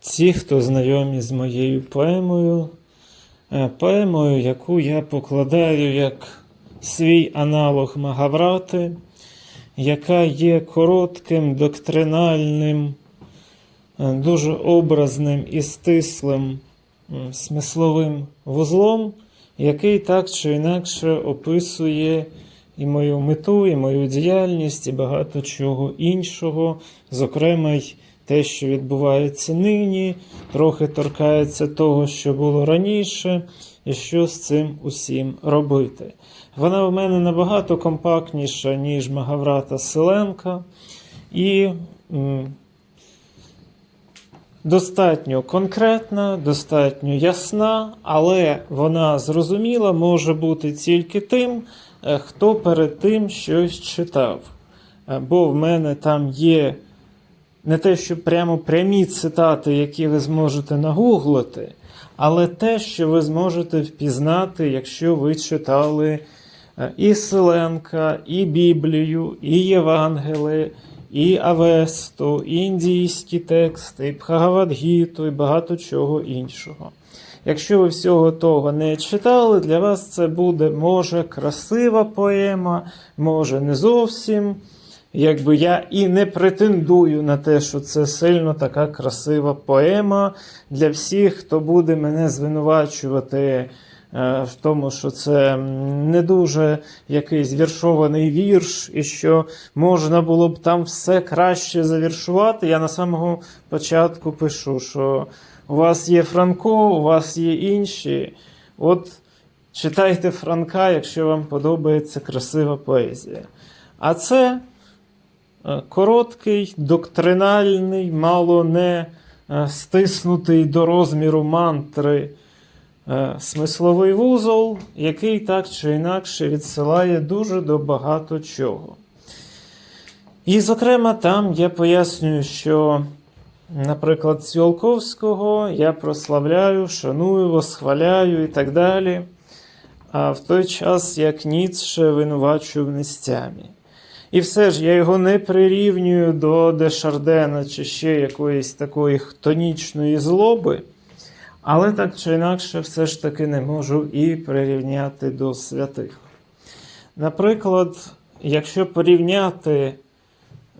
ті, хто знайомі з моєю поемою, е, поемою, яку я покладаю як свій аналог Магаврати, яка є коротким, доктринальним, е, дуже образним і стислим смисловим вузлом, який так чи інакше описує і мою мету, і мою діяльність, і багато чого іншого, зокрема й те, що відбувається нині, трохи торкається того, що було раніше, і що з цим усім робити. Вона в мене набагато компактніша, ніж Магаврата Селенка, і м, достатньо конкретна, достатньо ясна, але вона зрозуміла може бути тільки тим, е, хто перед тим щось читав. Е, Бо в мене там є не те, що прямо прямі цитати, які ви зможете нагуглити, але те, що ви зможете впізнати, якщо ви читали е, і Селенка, і Біблію, і Євангели, і Авесту, і індійські тексти, і Бхагавадгіту, і багато чого іншого. Якщо ви всього того не читали, для вас це буде може красива поема, може не зовсім. Якби я і не претендую на те, що це сильно така красива поема для всіх, хто буде мене звинувачувати е, в тому, що це не дуже якийсь віршований вірш, і що можна було б там все краще завіршувати. Я на самого початку пишу, що у вас є Франко, у вас є інші. От читайте Франка, якщо вам подобається красива поезія. А це короткий, доктринальний, мало не е, стиснутий до розміру мантри е, смисловий вузол, який так чи інакше відсилає дуже до багато чого. І, зокрема, там я пояснюю, що, наприклад, Ціолковського я прославляю, шаную, восхваляю і так далі. А в той час як Ніцше винувачу в нестямі. І все ж я його не прирівнюю до Дешардена чи ще якоїсь такої хтонічної злоби, але так чи інакше, все ж таки не можу і прирівняти до святих. Наприклад, якщо порівняти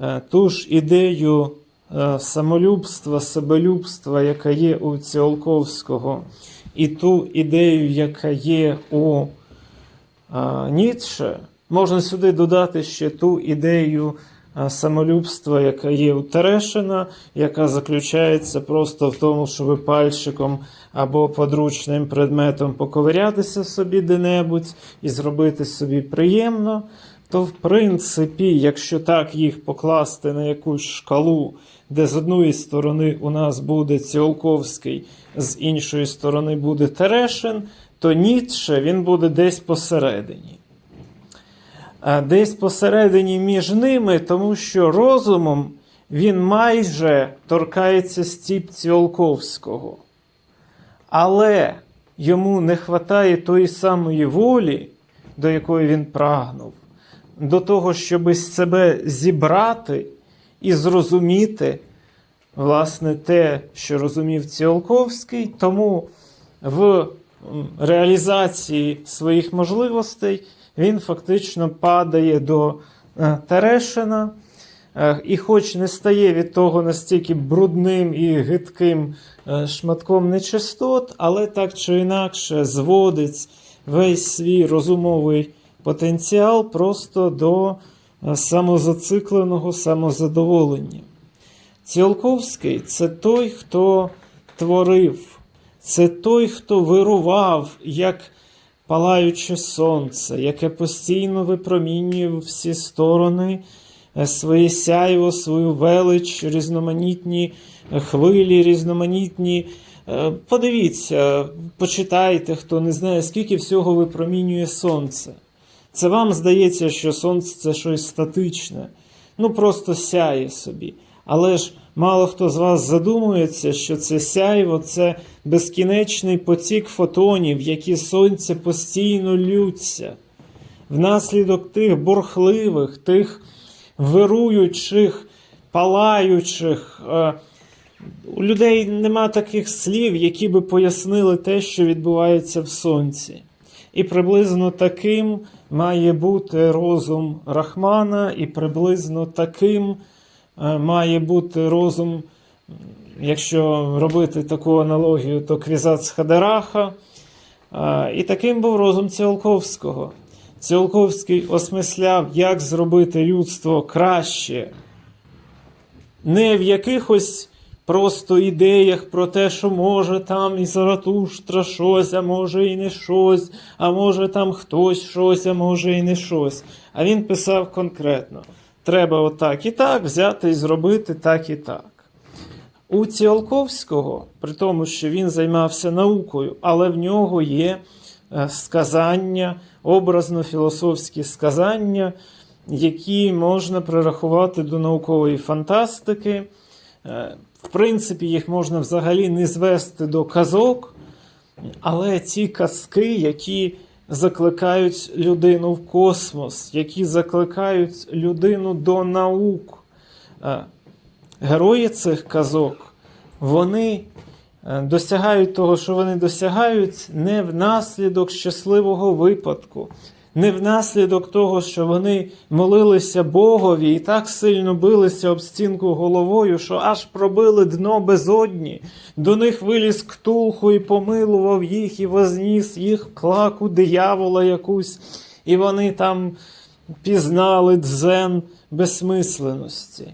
е, ту ж ідею е, самолюбства, себелюбства, яка є у Ціолковського, і ту ідею, яка є у е, Ніцше, можна сюди додати ще ту ідею самолюбства, яка є у Терешина, яка заключається просто в тому, щоб пальчиком або подручним предметом поковирятися собі де-небудь і зробити собі приємно. То, в принципі, якщо так їх покласти на якусь шкалу, де з одної сторони у нас буде Ціолковський, з іншої сторони буде Терешин, то Ніцше він буде десь посередині. А Десь посередині між ними, тому що розумом він майже торкається стіп Ціолковського. Але йому не вистачає тої самої волі, до якої він прагнув, до того, щоб себе зібрати і зрозуміти, власне, те, що розумів Ціолковський, тому в реалізації своїх можливостей він фактично падає до е, Терешина. Е, І хоч не стає від того настільки брудним і гидким е, шматком нечистот, але так чи інакше зводить весь свій розумовий потенціал просто до самозацикленого самозадоволення. Ціолковський це той, хто творив, це той, хто вирував як палаюче сонце, яке постійно випромінює в всі сторони е, своє сяйво, свою велич, різноманітні е, хвилі, різноманітні. Е, Подивіться, почитайте, хто не знає, скільки всього випромінює сонце. Це вам здається, що сонце це щось статичне, ну просто сяє собі. Але ж мало хто з вас задумується, що це сяйво це безкінечний потік фотонів, які сонце постійно лються. Внаслідок тих бурхливих, тих вируючих, палаючих, е, У людей нема таких слів, які би пояснили те, що відбувається в сонці. І приблизно таким має бути розум Рахмана, і приблизно таким має бути розум, якщо робити таку аналогію, то Квізац Хадераха. Е, І таким був розум Ціолковського. Ціолковський осмисляв, як зробити людство краще, не в якихось просто ідеях про те, що може там і Заратуштра щось, а може і не щось, а може там хтось щось, а може і не щось. А він писав конкретно: треба отак і так взяти і зробити так і так. У Ціолковського, при тому, що він займався наукою, але в нього є е, сказання, образно-філософські сказання, які можна прирахувати до наукової фантастики. Е, В принципі, їх можна взагалі не звести до казок, але ці казки, які закликають людину в космос, які закликають людину до наук. Е, Герої цих казок, вони е, досягають того, що вони досягають не внаслідок щасливого випадку, не внаслідок того, що вони молилися Богові і так сильно билися об стінку головою, що аж пробили дно безодні. До них виліз ктулху і помилував їх, і возніс їх в клаку диявола якусь, і вони там пізнали дзен безсмисленості.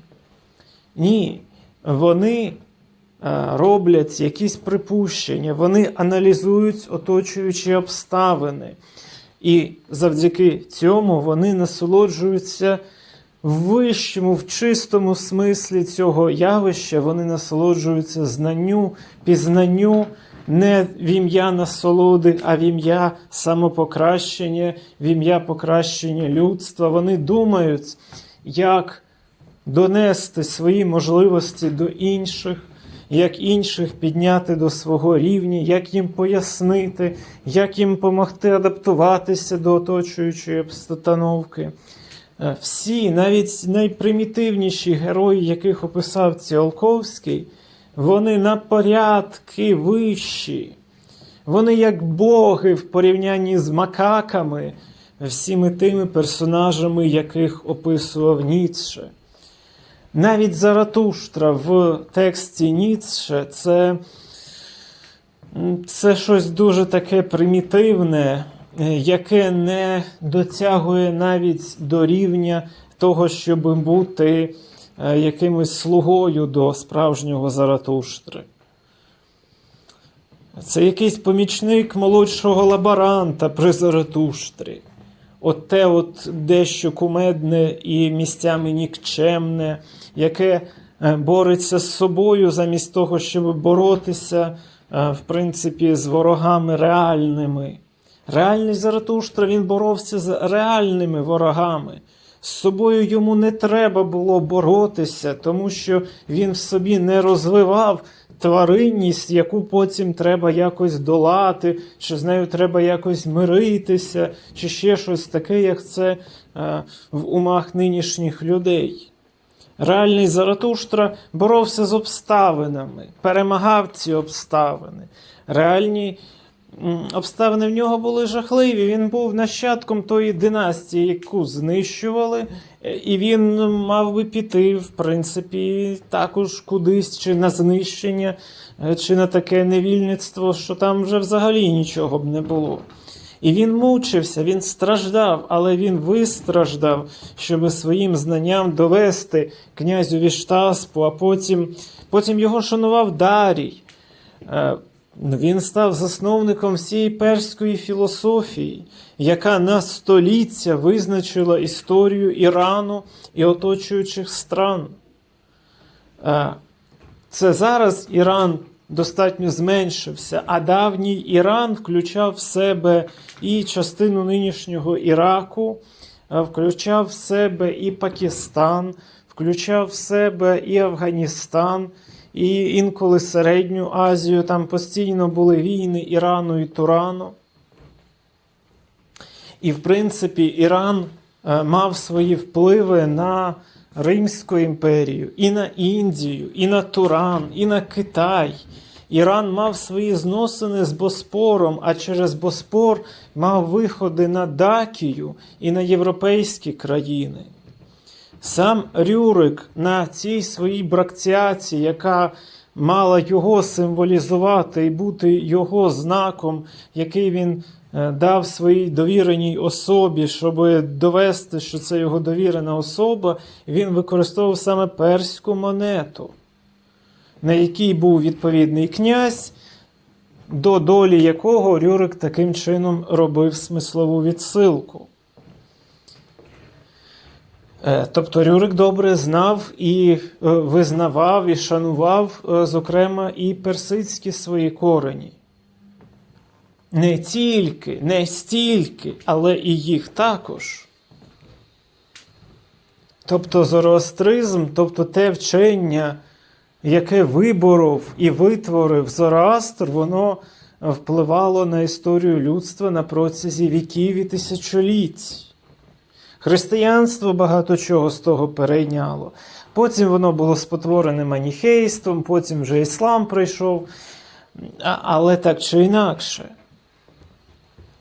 Ні, вони е, роблять якісь припущення, вони аналізують оточуючі обставини. І завдяки цьому вони насолоджуються в вищому, в чистому смислі цього явища, вони насолоджуються знанню, пізнанню не в ім'я насолоди, а в ім'я самопокращення, в ім'я покращення людства. Вони думають, як донести свої можливості до інших, як інших підняти до свого рівня, як їм пояснити, як їм допомогти адаптуватися до оточуючої обстановки. Е, Всі, навіть найпримітивніші герої, яких описав Ціолковський, вони на порядки вищі. Вони як боги в порівнянні з макаками, всіми тими персонажами, яких описував Ніцше. Навіть Заратуштра в тексті Ніцше це, це щось дуже таке примітивне, е, яке не дотягує навіть до рівня того, щоб бути е, якимось слугою до справжнього Заратуштри. Це якийсь помічник молодшого лаборанта при Заратуштрі. От те от дещо кумедне і місцями нікчемне, яке е, бореться з собою замість того, щоб боротися, е, в принципі, з ворогами реальними. Реальний Заратуштра він боровся з реальними ворогами. З собою йому не треба було боротися, тому що він в собі не розвивав тваринність, яку потім треба якось долати, чи з нею треба якось миритися, чи ще щось таке, як це е, в умах нинішніх людей. Реальний Заратуштра боровся з обставинами, перемагав ці обставини. Реальні обставини в нього були жахливі. Він був нащадком тої династії, яку знищували, е, і він мав би піти, в принципі, також кудись, чи на знищення, е, чи на таке невільництво, що там вже взагалі нічого б не було. І він мучився, він страждав, але він вистраждав, щоб своїм знанням довести князю Віштаспу, а потім, потім його шанував Дарій. Е, Він став засновником всієї перської філософії, яка на століття визначила історію Ірану і оточуючих стран. Це зараз Іран достатньо зменшився, а давній Іран включав в себе і частину нинішнього Іраку, включав в себе і Пакистан, включав в себе і Афганістан, і інколи Середню Азію. Там постійно були війни Ірану і Турану. І, в принципі, Іран е, мав свої впливи на Римську імперію, і на Індію, і на Туран, і на Китай. Іран мав свої зносини з Боспором, а через Боспор мав виходи на Дакію і на європейські країни. Сам Рюрик на цій своїй бракціаці, яка мала його символізувати і бути його знаком, який він е, дав своїй довіреній особі, щоб довести, що це його довірена особа, він використовував саме перську монету, на якій був відповідний князь, до долі якого Рюрик таким чином робив смислову відсилку. Е, Тобто Рюрик добре знав і е, визнавав, і шанував, е, зокрема, і персидські свої корені. Не тільки, не стільки, але і їх також. Тобто зороастризм, тобто те вчення, яке виборов і витворив Зороастр, воно впливало на історію людства на протязі віків і тисячоліть. Християнство багато чого з того перейняло. Потім воно було спотворене маніхейством, потім вже іслам прийшов. Але так чи інакше.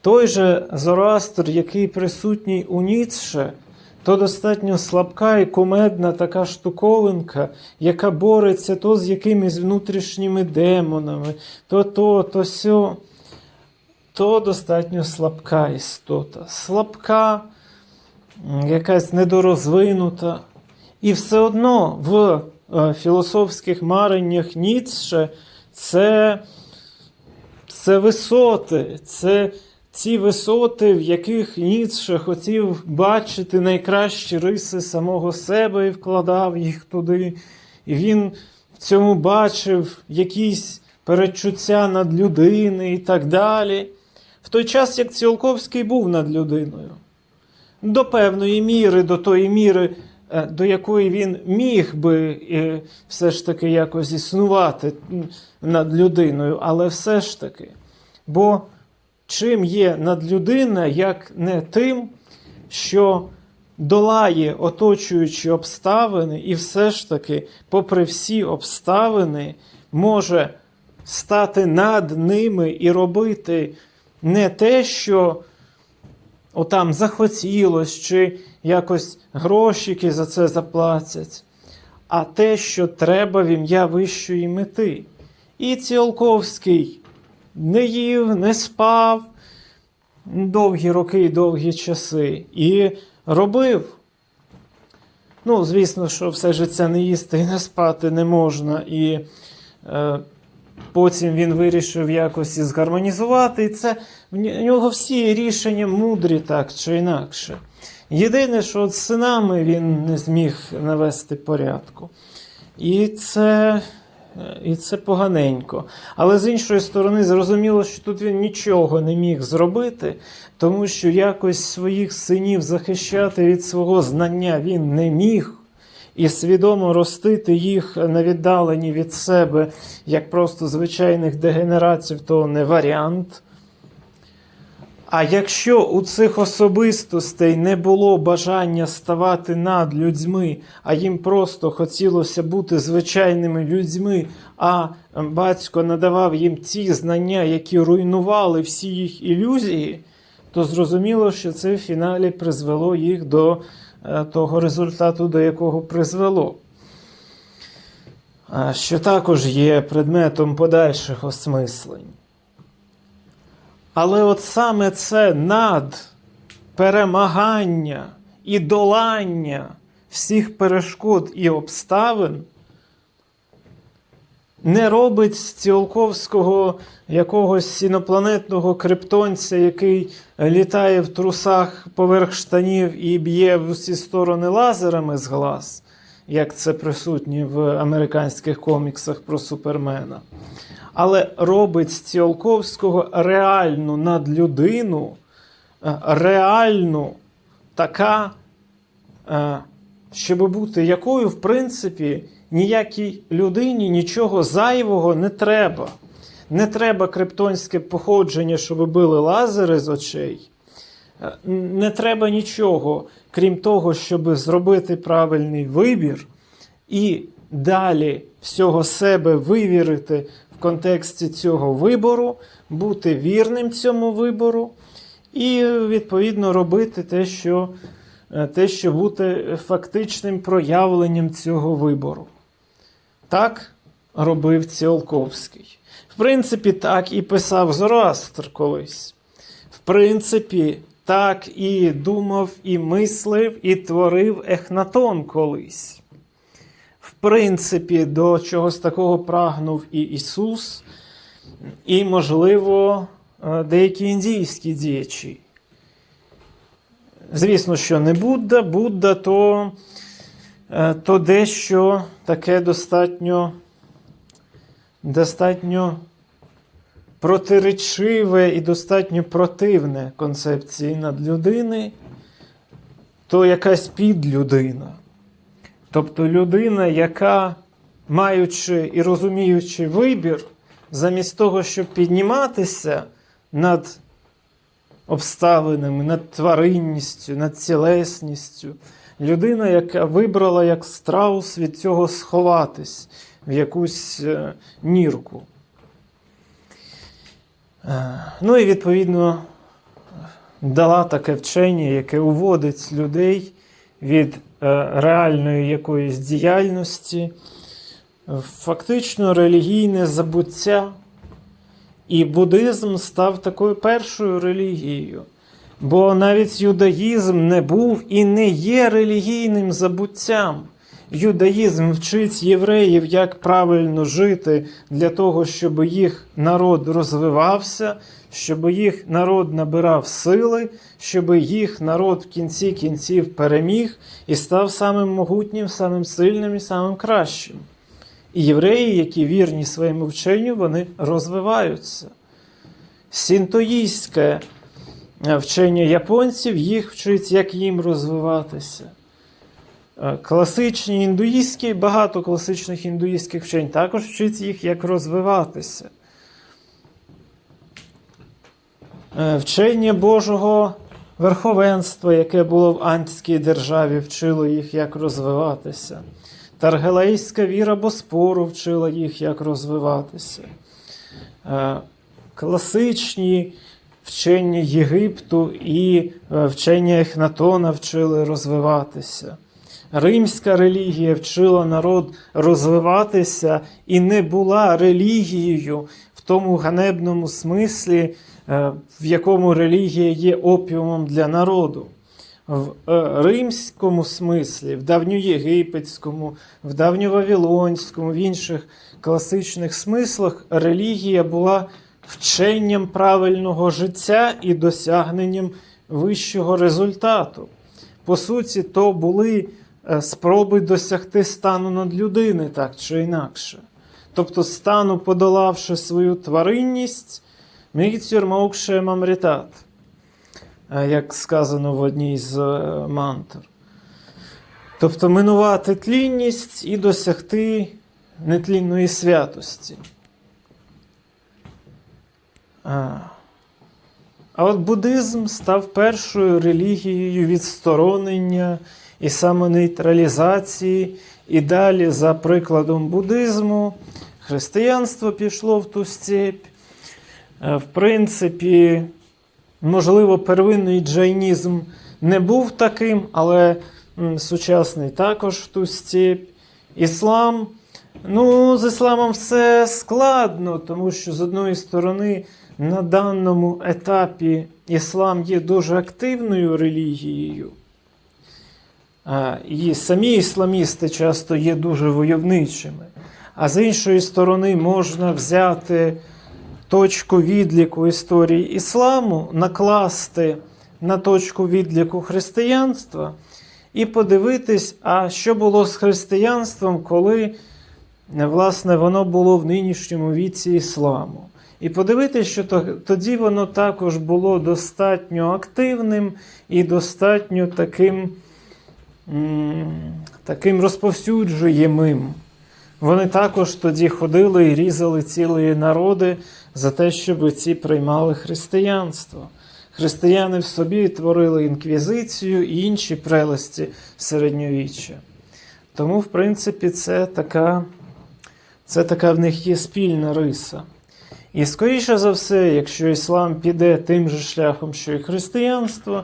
Той же Зороастр, який присутній у Ніцше, то достатньо слабка і кумедна така штуковинка, яка бореться то з якимись внутрішніми демонами, то то, то сьо. То достатньо слабка істота. Слабка, якась недорозвинута. І все одно в е, філософських мареннях Ніцше це, це висоти, це ці висоти, в яких Ніцше хотів бачити найкращі риси самого себе і вкладав їх туди. І він в цьому бачив якісь передчуття над людини і так далі. В той час, як Ціолковський був над людиною. До певної міри, до тої міри, е, до якої він міг би е, все ж таки якось існувати над людиною, але все ж таки. Бо чим є надлюдина, як не тим, що долає оточуючі обставини, і все ж таки, попри всі обставини, може стати над ними і робити не те, що отам захотілось, чи якось грошики за це заплатять, а те, що треба в ім'я вищої мети. І Ціолковський не їв, не спав довгі роки і довгі часи. І робив. Ну, звісно, що все життя не їсти і не спати не можна. І е, потім він вирішив якось згармонізувати. І це в нього всі рішення мудрі, так чи інакше. Єдине, що от з синами він не зміг навести порядку. І це, і це поганенько. Але з іншої сторони, зрозуміло, що тут він нічого не міг зробити, тому що якось своїх синів захищати від свого знання він не міг. І свідомо ростити їх на віддалені від себе, як просто звичайних дегенератів, то не варіант. А якщо у цих особистостей не було бажання ставати над людьми, а їм просто хотілося бути звичайними людьми, а батько надавав їм ті знання, які руйнували всі їх ілюзії, то зрозуміло, що це в фіналі призвело їх до того результату, до якого призвело. Що також є предметом подальших осмислень. Але от саме це над перемагання і долання всіх перешкод і обставин не робить з Ціолковського якогось інопланетного криптонця, який літає в трусах поверх штанів і б'є в усі сторони лазерами з глаз, як це присутнє в американських коміксах про Супермена. Але робить з Ціолковського реальну надлюдину, е, реальну така, е, щоб бути якою, в принципі, ніякій людині нічого зайвого не треба. Не треба криптонське походження, щоб били лазери з очей. Е, Не треба нічого, крім того, щоб зробити правильний вибір і далі всього себе вивірити в контексті цього вибору, бути вірним цьому вибору і, відповідно, робити те, що, е, те, що бути фактичним проявленням цього вибору. Так робив Ціолковський. В принципі, так і писав Зороастр колись. В принципі, так і думав, і мислив, і творив Ехнатон колись. В принципі, до чогось такого прагнув і Ісус, і, можливо, е, деякі індійські діячі. Звісно, що не Будда, Будда то, то дещо таке достатньо, достатньо протиречиве і достатньо противне концепції надлюдини, то якась підлюдина. Тобто людина, яка, маючи і розуміючи вибір, замість того, щоб підніматися над обставинами, над тваринністю, над цілесністю, людина, яка вибрала як страус від цього сховатись в якусь е, нірку. Е, Ну і відповідно дала таке вчення, яке уводить людей від е, реальної якоїсь діяльності, фактично релігійне забуття. І буддизм став такою першою релігією. Бо навіть юдаїзм не був і не є релігійним забуттям. Юдаїзм вчить євреїв, як правильно жити для того, щоб їх народ розвивався, щоб їх народ набирав сили, щоб їх народ в кінці кінців переміг і став самим могутнім, самим сильним і самим кращим. І євреї, які вірні своєму вченню, вони розвиваються. Сінтоїстське вчення японців їх вчить, як їм розвиватися. Е, Класичні індуїстські, багато класичних індуїстських вчень також вчить їх, як розвиватися. Е, Вчення Божого верховенства, яке було в антській державі, вчило їх, як розвиватися. Таргелейська віра Боспору вчила їх, як розвиватися. Е, Класичні вчення Єгипту і е, вчення Ехнатона вчили розвиватися. Римська релігія вчила народ розвиватися і не була релігією в тому ганебному смислі, е, в якому релігія є опіумом для народу. В е, римському смислі, в давньоєгипетському, в давньовавілонському, в інших класичних смислах релігія була вченням правильного життя і досягненням вищого результату. По суті, то були е, спроби досягти стану надлюдини, так чи інакше. Тобто, стану, подолавши свою тваринність, мігцюр маукше мамрітат, е, як сказано в одній з е, мантр. Тобто минувати тлінність і досягти нетлінної святості. А от буддизм став першою релігією відсторонення і самонейтралізації. І далі, за прикладом буддизму, християнство пішло в ту степь. Е, В принципі, можливо, первинний джайнізм не був таким, але сучасний також в ту степь. Іслам. Ну, з ісламом все складно, тому що з одної сторони на даному етапі іслам є дуже активною релігією. І самі ісламісти часто є дуже войовничими. А з іншої сторони, можна взяти точку відліку історії ісламу, накласти на точку відліку християнства і подивитись, а що було з християнством, коли власне, воно було в нинішньому віці ісламу. І подивитися, що тоді воно також було достатньо активним і достатньо таким, таким розповсюджуємим. Вони також тоді ходили і різали цілі народи за те, щоб ці приймали християнство. християни в собі творили інквізицію і інші прелесті середньовіччя. Тому, в принципі, це така, це така в них є спільна риса. І скоріше за все, якщо іслам піде тим же шляхом, що і християнство,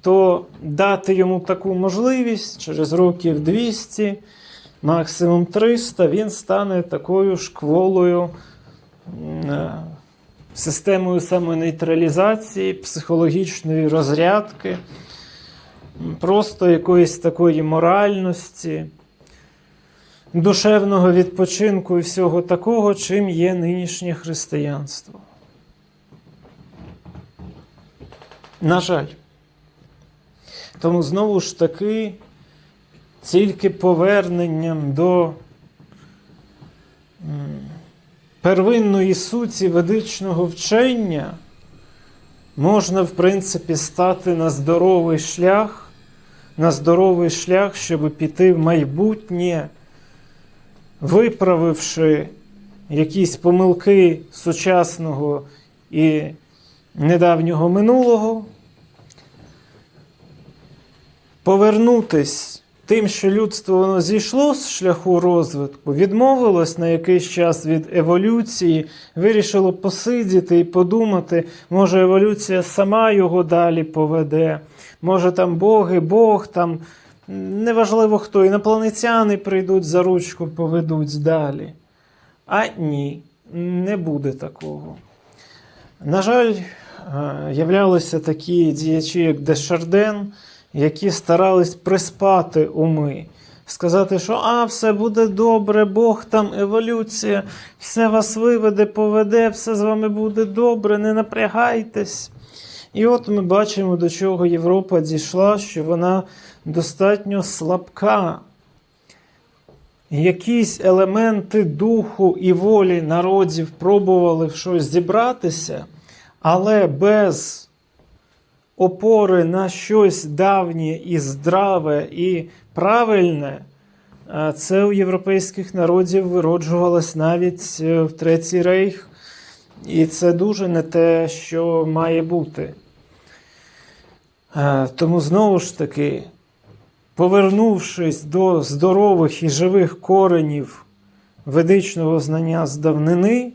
то дати йому таку можливість через років 200, максимум 300, він стане такою шкволою, е, системою самонейтралізації, психологічної розрядки, просто якоїсь такої моральності, душевного відпочинку і всього такого, чим є нинішнє християнство. На жаль. Тому знову ж таки, тільки поверненням до первинної суті ведичного вчення можна, в принципі, стати на здоровий шлях, на здоровий шлях, щоб піти в майбутнє, виправивши якісь помилки сучасного і недавнього минулого повернутись тим, що людство воно зійшло з шляху розвитку, відмовилось на якийсь час від еволюції, вирішило посидіти і подумати, може еволюція сама його далі поведе, може там боги, Бог, там неважливо хто, інопланетяни прийдуть за ручку, поведуть далі. А ні, не буде такого. На жаль, е, являлися такі діячі, як Дешарден, які старались приспати уми, сказати, що а, все буде добре, Бог там еволюція, все вас виведе, поведе, все з вами буде добре, не напрягайтесь. І от ми бачимо, до чого Європа дійшла, що вона достатньо слабка. Якісь елементи духу і волі народів пробували в щось зібратися, але без опори на щось давнє і здраве і правильне, е, це у європейських народів вироджувалось навіть е, в Третій Рейх. І це дуже не те, що має бути. Е, Тому знову ж таки, повернувшись до здорових і живих коренів ведичного знання з давнини,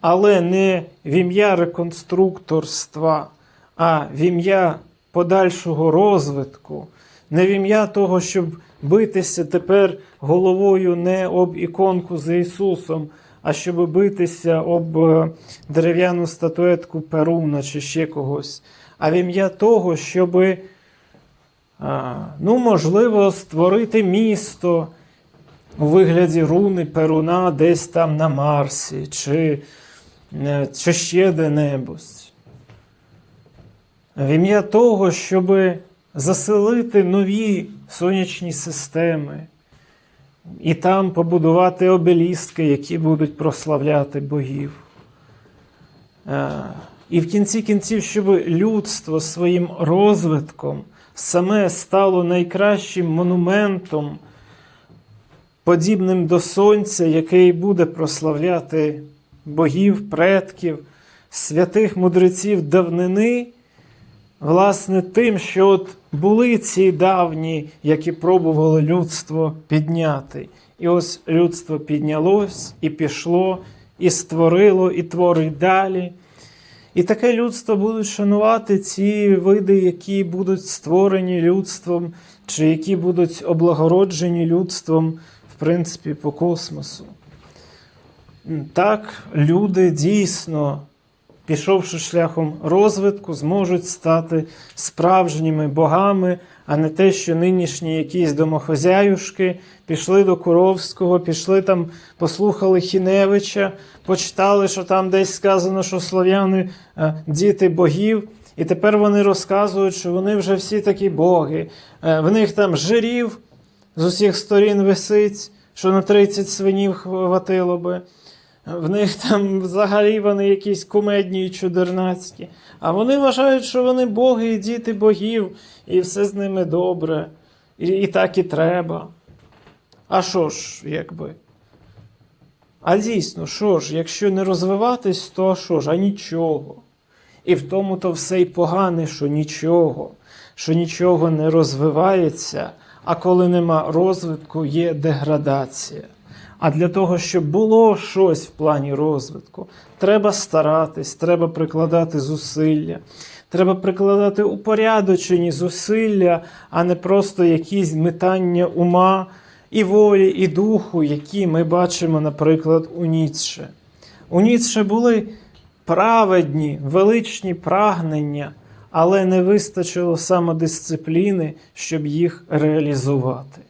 але не в ім'я реконструкторства, а в ім'я подальшого розвитку, не в ім'я того, щоб битися тепер головою не об іконку з Ісусом, а щоб битися об е, дерев'яну статуетку Перуна чи ще когось, а в ім'я того, щоби ну, можливо, створити місто у вигляді руни Перуна десь там на Марсі, чи, е, чи ще де-небудь. В ім'я того, щоб заселити нові сонячні системи і там побудувати обелістки, які будуть прославляти богів. Е, І в кінці кінців, щоб людство своїм розвитком саме стало найкращим монументом, подібним до сонця, який буде прославляти богів, предків, святих мудреців давнини, власне, тим, що от були ці давні, які пробували людство підняти. І ось людство піднялось і пішло, і створило, і творить далі. І таке людство будуть шанувати ці види, які будуть створені людством, чи які будуть облагороджені людством, в принципі, по космосу. Так, люди дійсно, пішовши шляхом розвитку, зможуть стати справжніми богами, а не те, що нинішні якісь домохозяюшки пішли до Куровського, пішли там, послухали Хіневича, почитали, що там десь сказано, що слов'яни е, діти богів. І тепер вони розказують, що вони вже всі такі боги. Е, В них там жирів з усіх сторін висить, що на 30 свинів хватило би. В них там взагалі вони якісь кумедні і чудернацькі. А вони вважають, що вони боги і діти богів, і все з ними добре. І, і так і треба. А що ж, якби? А дійсно, що ж, якщо не розвиватись, то що ж, а нічого. І в тому то все й погане, що нічого, що нічого не розвивається, а коли нема розвитку, є деградація. А для того, щоб було щось в плані розвитку, треба старатись, треба прикладати зусилля, треба прикладати упорядочені зусилля, а не просто якісь метання ума і волі, і духу, які ми бачимо, наприклад, у Ніцше. У Ніцше були праведні, величні прагнення, але не вистачило самодисципліни, щоб їх реалізувати.